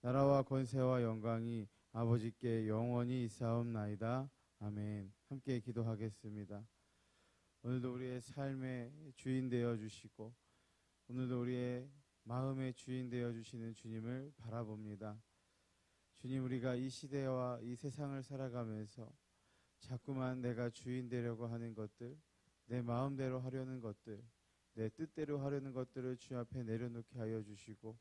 나라와 권세와 영광이 아버지께 영원히 있사옵나이다. 아멘. 함께 기도하겠습니다. 오늘도 우리의 삶의 주인 되어 주시고 오늘도 우리의 마음의 주인 되어 주시는 주님을 바라봅니다. 주님 우리가 이 시대와 이 세상을 살아가면서 자꾸만 내가 주인 되려고 하는 것들, 내 마음대로 하려는 것들, 내 뜻대로 하려는 것들을 주 앞에 내려놓게 하여 주시고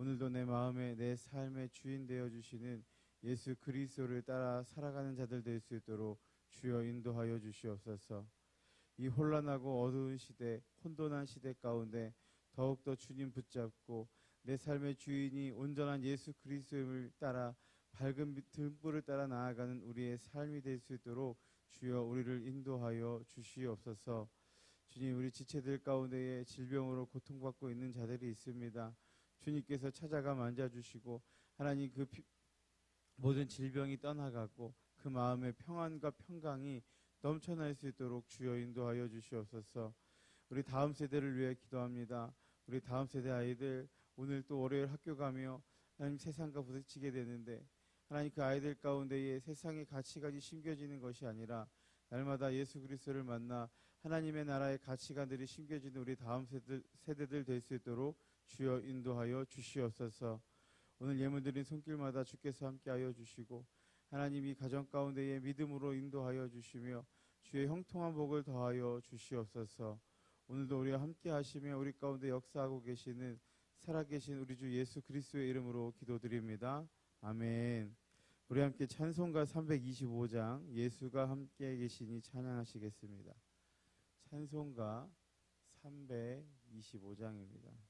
오늘도 내 마음에 내 삶의 주인 되어 주시는 예수 그리스도를 따라 살아가는 자들 될 수 있도록 주여 인도하여 주시옵소서. 이 혼란하고 어두운 시대, 혼돈한 시대 가운데 더욱더 주님 붙잡고 내 삶의 주인이 온전한 예수 그리스도를 따라 밝은 등불을 따라 나아가는 우리의 삶이 될 수 있도록 주여 우리를 인도하여 주시옵소서. 주님 우리 지체들 가운데에 질병으로 고통받고 있는 자들이 있습니다. 주님께서 찾아가 만져주시고 하나님 그 피, 모든 질병이 떠나가고 그 마음의 평안과 평강이 넘쳐날 수 있도록 주여 인도하여 주시옵소서. 우리 다음 세대를 위해 기도합니다. 우리 다음 세대 아이들 오늘 또 월요일 학교 가며 하나님 세상과 부딪히게 되는데 하나님 그 아이들 가운데에 세상의 가치관이 심겨지는 것이 아니라 날마다 예수 그리스도를 만나 하나님의 나라의 가치관들이 심겨지는 우리 다음 세대, 세대들 될 수 있도록 주여 인도하여 주시옵소서. 오늘 예물드린 손길마다 주께서 함께하여 주시고 하나님이 가정 가운데에 믿음으로 인도하여 주시며 주의 형통한 복을 더하여 주시옵소서. 오늘도 우리와 함께 하시며 우리 가운데 역사하고 계시는 살아계신 우리 주 예수 그리스도의 이름으로 기도드립니다. 아멘. 우리 함께 찬송가 325장 예수가 함께 계시니 찬양하시겠습니다. 찬송가 325장입니다.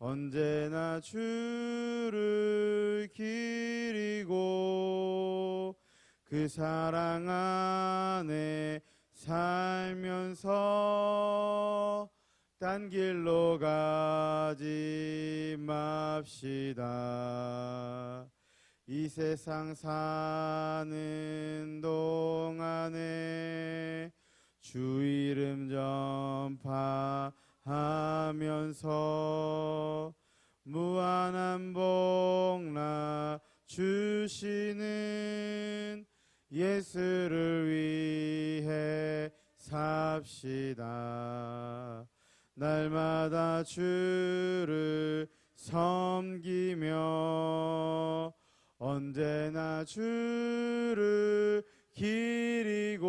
언제나 주를 기리고 그 사랑 안에 살면서 딴 길로 가지 맙시다. 이 세상 사는 동안에 주 이름 전파 하면서 무한한 복나 주시는 예수를 위해 삽시다. 날마다 주를 섬기며 언제나 주를 기리고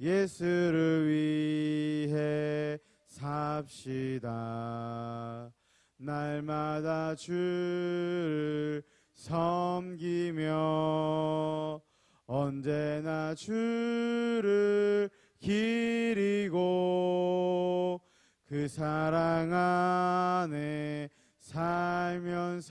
예수를 위해 삽시다. 날마다 주를 섬기며 언제나 주를 기리고 그 사랑 안에 살면서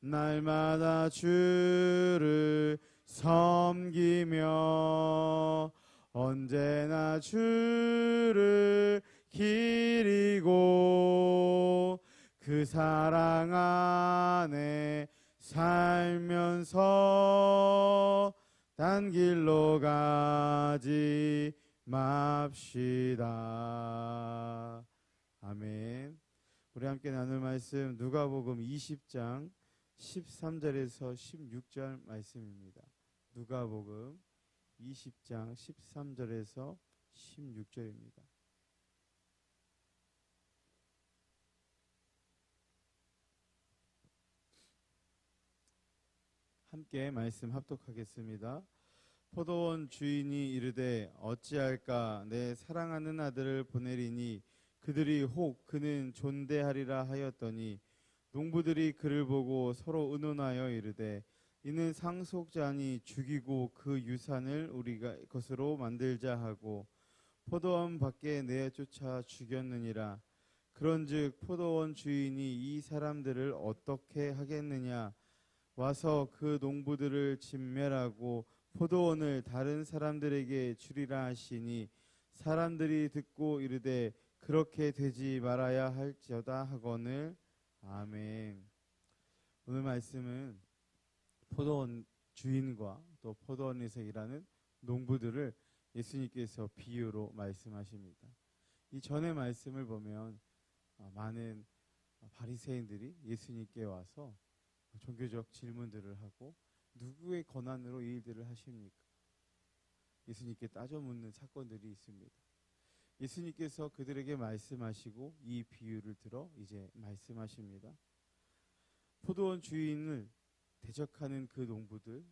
날마다 주를 섬기며 언제나 주를 기리고 그 사랑 안에 살면서 딴 길로 가지 맙시다. 아멘. 우리 함께 나눌 말씀 누가복음 20장 13절에서 16절 말씀입니다. 누가복음 20장 13절에서 16절입니다. 함께 말씀 합독하겠습니다. 포도원 주인이 이르되 어찌할까 내 사랑하는 아들을 보내리니 그들이 혹 그는 존대하리라 하였더니 농부들이 그를 보고 서로 의논하여 이르되 이는 상속자니 죽이고 그 유산을 우리가 것으로 만들자 하고 포도원 밖에 내쫓아 죽였느니라. 그런즉 포도원 주인이 이 사람들을 어떻게 하겠느냐? 와서 그 농부들을 진멸하고 포도원을 다른 사람들에게 주리라 하시니 사람들이 듣고 이르되 그렇게 되지 말아야 할지어다 하거늘 아멘. 오늘 말씀은 포도원 주인과 또 포도원에서 일하는 농부들을 예수님께서 비유로 말씀하십니다. 이 전의 말씀을 보면 어, 많은 바리새인들이 예수님께 와서 종교적 질문들을 하고 누구의 권한으로 이 일들을 하십니까? 예수님께 따져 묻는 사건들이 있습니다. 예수님께서 그들에게 말씀하시고 이 비유를 들어 이제 말씀하십니다. 포도원 주인을 대적하는 그 농부들,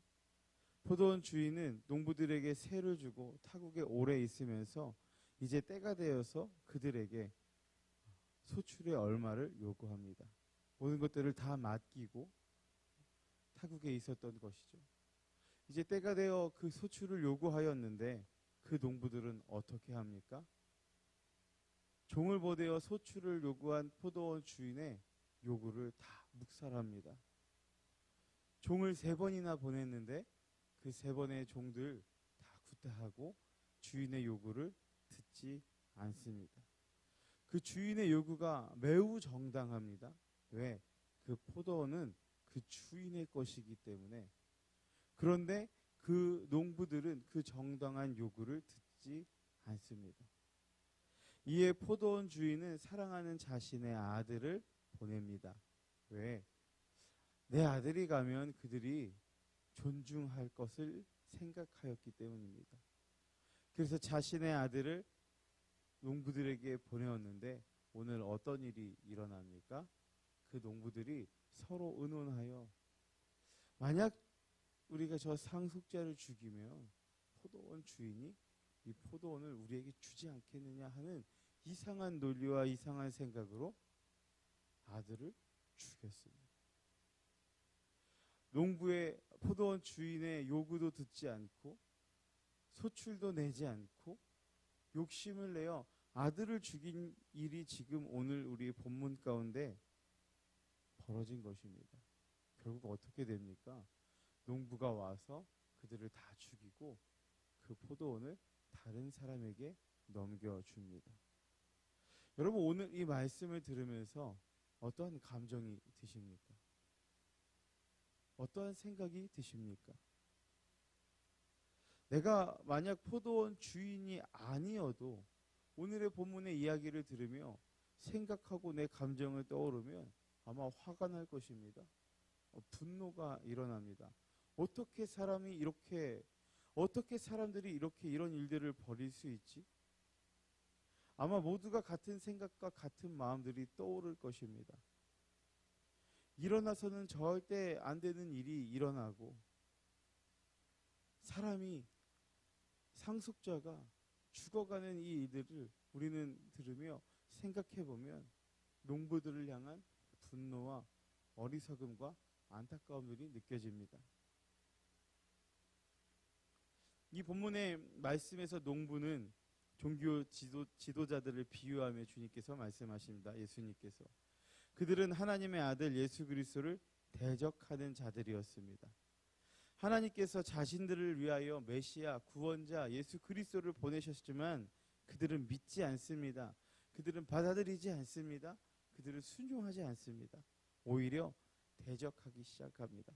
포도원 주인은 농부들에게 세를 주고 타국에 오래 있으면서 이제 때가 되어서 그들에게 소출의 얼마를 요구합니다. 모든 것들을 다 맡기고 타국에 있었던 것이죠. 이제 때가 되어 그 소출을 요구하였는데 그 농부들은 어떻게 합니까? 종을 보내어 소출을 요구한 포도원 주인의 요구를 다 묵살합니다. 종을 세 번이나 보냈는데 그 세 번의 종들 다 구타하고 주인의 요구를 듣지 않습니다. 그 주인의 요구가 매우 정당합니다. 왜? 그 포도원은 그 주인의 것이기 때문에 그런데 그 농부들은 그 정당한 요구를 듣지 않습니다. 이에 포도원 주인은 사랑하는 자신의 아들을 보냅니다. 왜? 내 아들이 가면 그들이 존중할 것을 생각하였기 때문입니다. 그래서 자신의 아들을 농부들에게 보내었는데 오늘 어떤 일이 일어납니까? 그 농부들이 서로 의논하여 만약 우리가 저 상속자를 죽이면 포도원 주인이 이 포도원을 우리에게 주지 않겠느냐 하는 이상한 논리와 이상한 생각으로 아들을 죽였습니다. 농부의 포도원 주인의 요구도 듣지 않고 소출도 내지 않고 욕심을 내어 아들을 죽인 일이 지금 오늘 우리 본문 가운데 벌어진 것입니다. 결국 어떻게 됩니까? 농부가 와서 그들을 다 죽이고 그 포도원을 다른 사람에게 넘겨줍니다. 여러분 오늘 이 말씀을 들으면서 어떠한 감정이 드십니까? 어떠한 생각이 드십니까? 내가 만약 포도원 주인이 아니어도 오늘의 본문의 이야기를 들으며 생각하고 내 감정을 떠오르면 아마 화가 날 것입니다. 어, 분노가 일어납니다. 어떻게 사람이 이렇게 어떻게 사람들이 이렇게 이런 일들을 벌일 수 있지? 아마 모두가 같은 생각과 같은 마음들이 떠오를 것입니다. 일어나서는 절대 안 되는 일이 일어나고 사람이 상속자가 죽어가는 이 일들을 우리는 들으며 생각해 보면 농부들을 향한 분노와 어리석음과 안타까움들이 느껴집니다. 이 본문의 말씀에서 농부는 종교 지도, 지도자들을 비유하며 주님께서 말씀하십니다. 예수님께서 그들은 하나님의 아들 예수 그리스도를 대적하는 자들이었습니다. 하나님께서 자신들을 위하여 메시아 구원자 예수 그리스도를 보내셨지만 그들은 믿지 않습니다. 그들은 받아들이지 않습니다. 그들은 순종하지 않습니다. 오히려 대적하기 시작합니다.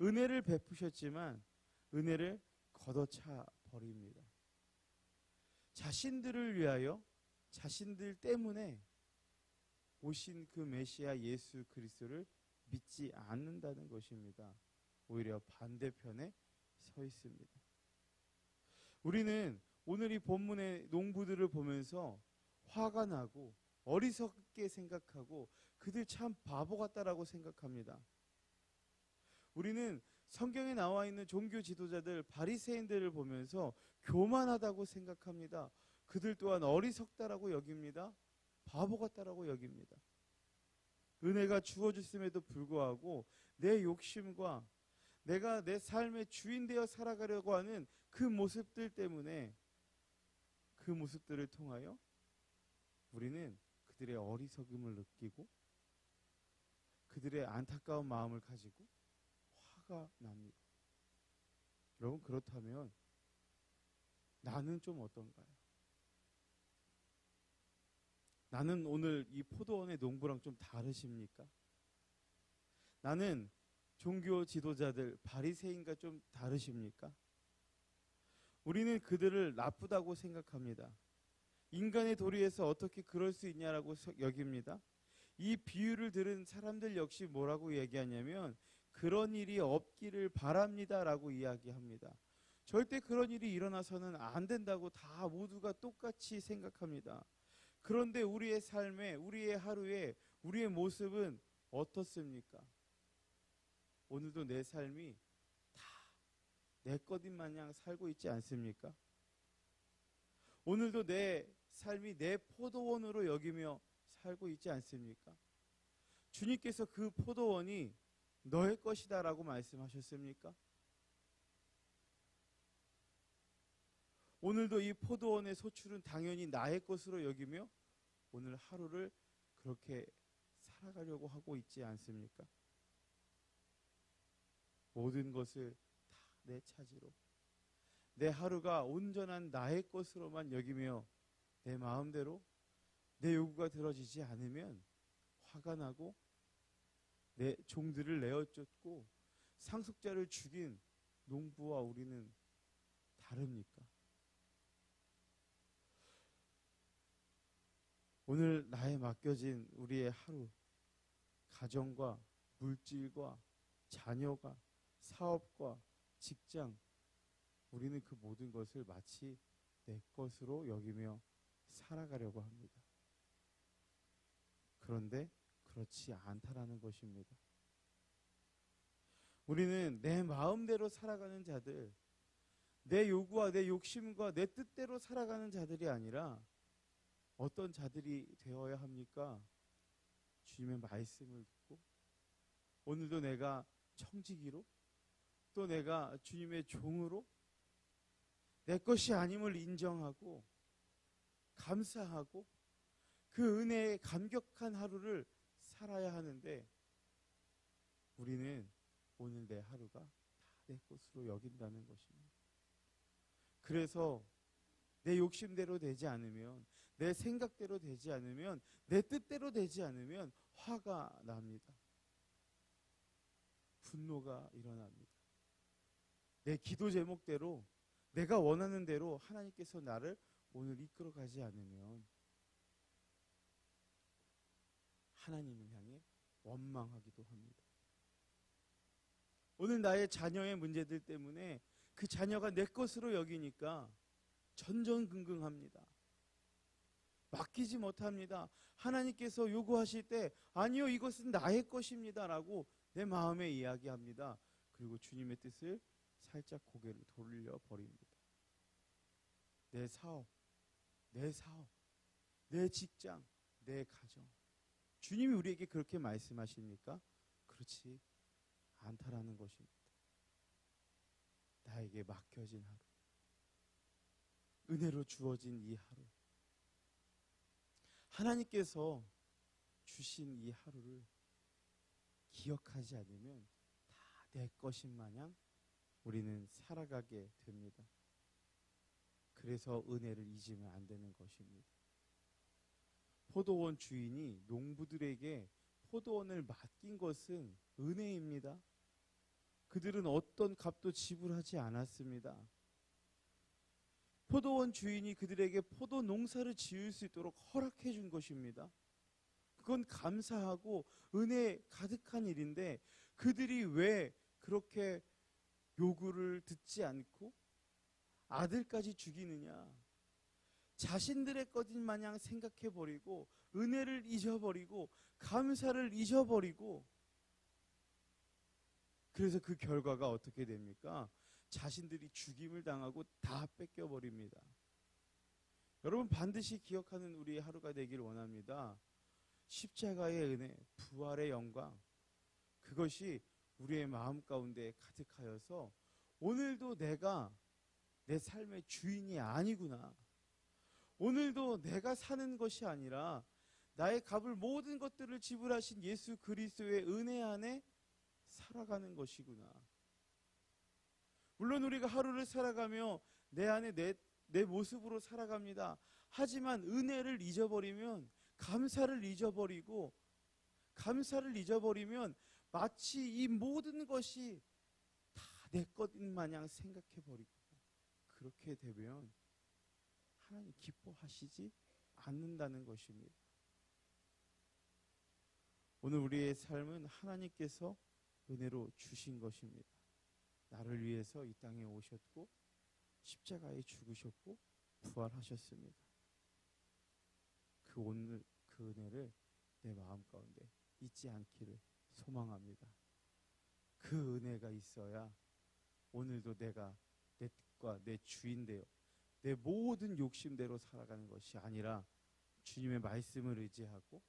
은혜를 베푸셨지만 은혜를 걷어차 버립니다. 자신들을 위하여 자신들 때문에 오신 그 메시아 예수 그리스도를 믿지 않는다는 것입니다. 오히려 반대편에 서 있습니다. 우리는 오늘 이 본문의 농부들을 보면서 화가 나고 어리석게 생각하고 그들 참 바보 같다라고 생각합니다. 우리는 성경에 나와 있는 종교 지도자들 바리새인들을 보면서 교만하다고 생각합니다. 그들 또한 어리석다라고 여깁니다. 바보 같다라고 여깁니다. 은혜가 주어졌음에도 불구하고 내 욕심과 내가 내 삶의 주인 되어 살아가려고 하는 그 모습들 때문에 그 모습들을 통하여 우리는 그들의 어리석음을 느끼고 그들의 안타까운 마음을 가지고 화가 납니다. 여러분 그렇다면 나는 좀 어떤가요? 나는 오늘 이 포도원의 농부랑 좀 다르십니까? 나는 종교 지도자들 바리새인과 좀 다르십니까? 우리는 그들을 나쁘다고 생각합니다. 인간의 도리에서 어떻게 그럴 수 있냐라고 여깁니다. 이 비유를 들은 사람들 역시 뭐라고 얘기하냐면 그런 일이 없기를 바랍니다라고 이야기합니다. 절대 그런 일이 일어나서는 안 된다고 다 모두가 똑같이 생각합니다. 그런데 우리의 삶에 우리의 하루에 우리의 모습은 어떻습니까? 오늘도 내 삶이 다 내 것인 마냥 살고 있지 않습니까? 오늘도 내 삶이 내 포도원으로 여기며 살고 있지 않습니까? 주님께서 그 포도원이 너의 것이다라고 말씀하셨습니까? 오늘도 이 포도원의 소출은 당연히 나의 것으로 여기며 오늘 하루를 그렇게 살아가려고 하고 있지 않습니까? 모든 것을 다 내 차지로 내 하루가 온전한 나의 것으로만 여기며 내 마음대로 내 요구가 들어지지 않으면 화가 나고 내 종들을 내어 쫓고 상속자를 죽인 농부와 우리는 다릅니까? 오늘 나에 맡겨진 우리의 하루, 가정과 물질과 자녀가 사업과 직장, 우리는 그 모든 것을 마치 내 것으로 여기며 살아가려고 합니다. 그런데 그렇지 않다라는 것입니다. 우리는 내 마음대로 살아가는 자들, 내 요구와 내 욕심과 내 뜻대로 살아가는 자들이 아니라 어떤 자들이 되어야 합니까? 주님의 말씀을 듣고 오늘도 내가 청지기로 또 내가 주님의 종으로 내 것이 아님을 인정하고 감사하고 그 은혜에 감격한 하루를 살아야 하는데 우리는 오늘 내 하루가 다 내 것으로 여긴다는 것입니다. 그래서 내 욕심대로 되지 않으면 내 생각대로 되지 않으면 내 뜻대로 되지 않으면 화가 납니다. 분노가 일어납니다. 내 기도 제목대로 내가 원하는 대로 하나님께서 나를 오늘 이끌어 가지 않으면 하나님을 향해 원망하기도 합니다. 오늘 나의 자녀의 문제들 때문에 그 자녀가 내 것으로 여기니까 전전긍긍합니다. 맡기지 못합니다. 하나님께서 요구하실 때 아니요 이것은 나의 것입니다라고 내 마음에 이야기합니다. 그리고 주님의 뜻을 살짝 고개를 돌려 버립니다. 내 사업, 내 사업, 내 직장, 내 가정. 주님이 우리에게 그렇게 말씀하십니까? 그렇지 않다라는 것입니다. 나에게 맡겨진 하루. 은혜로 주어진 이 하루. 하나님께서 주신 이 하루를 기억하지 않으면 다 내 것인 마냥 우리는 살아가게 됩니다. 그래서 은혜를 잊으면 안 되는 것입니다. 포도원 주인이 농부들에게 포도원을 맡긴 것은 은혜입니다. 그들은 어떤 값도 지불하지 않았습니다. 포도원 주인이 그들에게 포도 농사를 지을 수 있도록 허락해 준 것입니다. 그건 감사하고 은혜 가득한 일인데 그들이 왜 그렇게 요구를 듣지 않고 아들까지 죽이느냐? 자신들의 것인 마냥 생각해 버리고 은혜를 잊어버리고 감사를 잊어버리고 그래서 그 결과가 어떻게 됩니까? 자신들이 죽임을 당하고 다 뺏겨 버립니다. 여러분 반드시 기억하는 우리 하루가 되길 원합니다. 십자가의 은혜, 부활의 영광 그것이 우리의 마음 가운데 가득하여서 오늘도 내가 내 삶의 주인이 아니구나. 오늘도 내가 사는 것이 아니라 나의 값을 모든 것들을 지불하신 예수 그리스도의 은혜 안에 살아가는 것이구나. 물론 우리가 하루를 살아가며 내 안에 내, 내 모습으로 살아갑니다. 하지만 은혜를 잊어버리면 감사를 잊어버리고 감사를 잊어버리면 마치 이 모든 것이 다 내 것인 마냥 생각해 버리고 그렇게 되면 하나님 기뻐하시지 않는다는 것입니다. 오늘 우리의 삶은 하나님께서 은혜로 주신 것입니다. 나를 위해서 이 땅에 오셨고 십자가에 죽으셨고 부활하셨습니다. 그 오늘 그 은혜를 내 마음 가운데 잊지 않기를 소망합니다. 그 은혜가 있어야 오늘도 내가 내 뜻과 내 주인되어 내 모든 욕심대로 살아가는 것이 아니라 주님의 말씀을 의지하고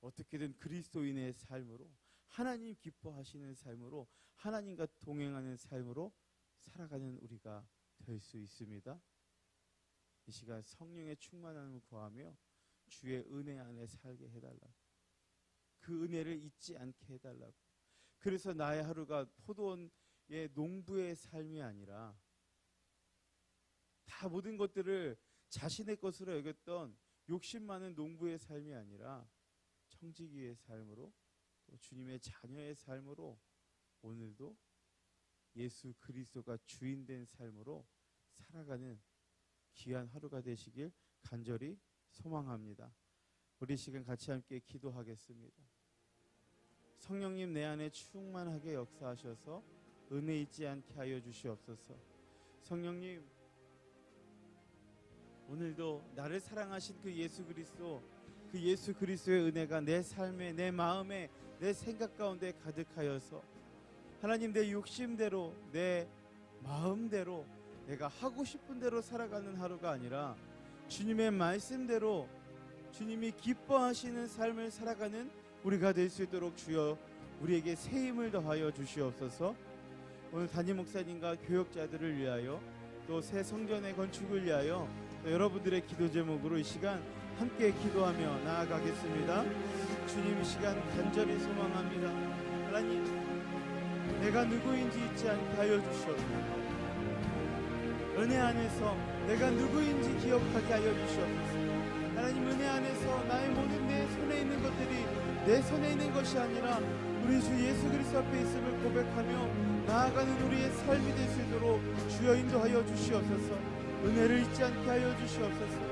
어떻게든 그리스도인의 삶으로 하나님 기뻐하시는 삶으로 하나님과 동행하는 삶으로 살아가는 우리가 될 수 있습니다. 이 시간 성령의 충만함을 구하며 주의 은혜 안에 살게 해달라고 그 은혜를 잊지 않게 해달라고 그래서 나의 하루가 포도원의 농부의 삶이 아니라 다 모든 것들을 자신의 것으로 여겼던 욕심 많은 농부의 삶이 아니라 청지기의 삶으로 또 주님의 자녀의 삶으로 오늘도 예수 그리스도가 주인된 삶으로 살아가는 귀한 하루가 되시길 간절히 소망합니다. 우리 시간 같이 함께 기도하겠습니다. 성령님 내 안에 충만하게 역사하셔서 은혜 잊지 않게 하여 주시옵소서. 성령님 오늘도 나를 사랑하신 그 예수 그리스도 그 예수 그리스도의 은혜가 내 삶에 내 마음에 내 생각 가운데 가득하여서 하나님 내 욕심대로 내 마음대로 내가 하고 싶은 대로 살아가는 하루가 아니라 주님의 말씀대로 주님이 기뻐하시는 삶을 살아가는 우리가 될 수 있도록 주여 우리에게 새 힘을 더하여 주시옵소서. 오늘 담임 목사님과 교역자들을 위하여 또 새 성전의 건축을 위하여 또 여러분들의 기도 제목으로 이 시간 함께 기도하며 나아가겠습니다. 주님 이 시간 간절히 소망합니다. 하나님, 내가 누구인지 잊지 않게 하여 주시옵소서. 은혜 안에서 내가 누구인지 기억하게 하여 주시옵소서. 하나님 은혜 안에서 나의 모든 내 손에 있는 것들이 내 손에 있는 것이 아니라 우리 주 예수 그리스도 앞에 있음을 고백하며 나아가는 우리의 삶이 될 수 있도록 주여 인도하여 주시옵소서. 은혜를 잊지 않게 하여 주시옵소서.